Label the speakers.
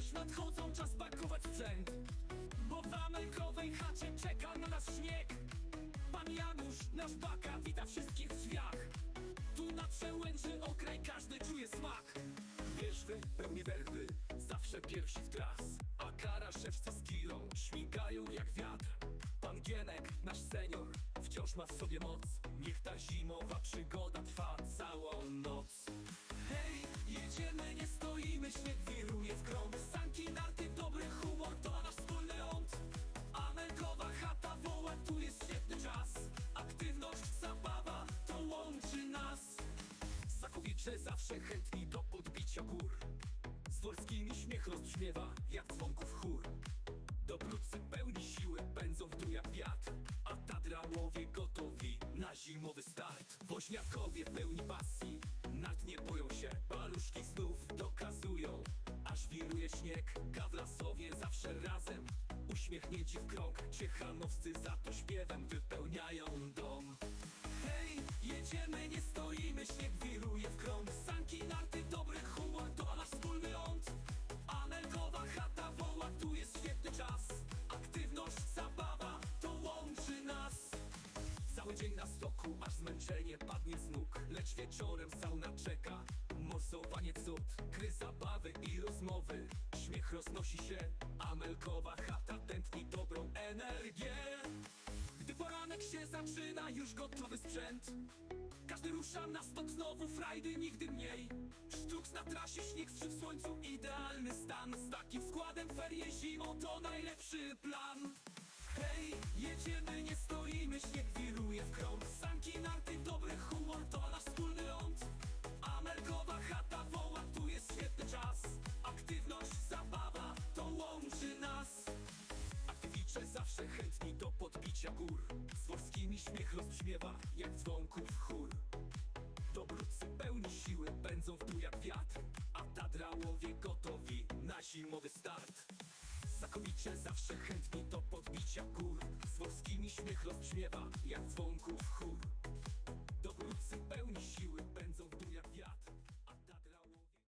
Speaker 1: już nadchodzą, czas pakować sprzęt. Bo w amelkowej chacie czeka na nas śnieg. Pan Janusz, nasz baka, wita wszystkich w drzwiach. Tu na przełęczy okraj każdy czuje smak. Wierzwy, pełni werwy, zawsze pierwsi w tras. A kara szewcy z kilą, śmigają jak wiatr. Pan Gienek, nasz senior, wciąż ma w sobie moc. Niech ta zimowa przygoda trwa całą noc Sakowicze zawsze chętni do podbicia gór. Z dworskimi śmiech rozbrzmiewa jak dzwonków chór. Dobródcy pełni siły pędzą w dół jak wiatr A tadrałowie gotowi na zimowy start. Woźniakowie pełni pasji, nad nie boją się Paluszki znów dokazują, aż wiruje śnieg Gawlasowie zawsze razem, uśmiechnięci w krąg Ciechanowscy za to śpiewem wypełniają dom. Hej, jedziemy, nie dzień na stoku, aż zmęczenie padnie z nóg. Lecz wieczorem sauna czeka Morsowanie cud, gry zabawy i rozmowy. Śmiech roznosi się, Amelkowa chata tętni dobrą energię. Gdy poranek się zaczyna, już gotowy sprzęt. Każdy rusza na stok znowu, frajdy nigdy mniej. Sztuks na trasie, śnieg w słońcu, idealny stan. Z takim składem ferie zimą to najlepszy rozbrzmiewa jak dzwonków chór. Dobródcy pełni siły pędzą w dół jak wiatr A tadrałowie gotowi na zimowy start. Sakowicze zawsze chętni do podbicia gór. Z dworskimi śmiech rozbrzmiewa jak dzwonków chór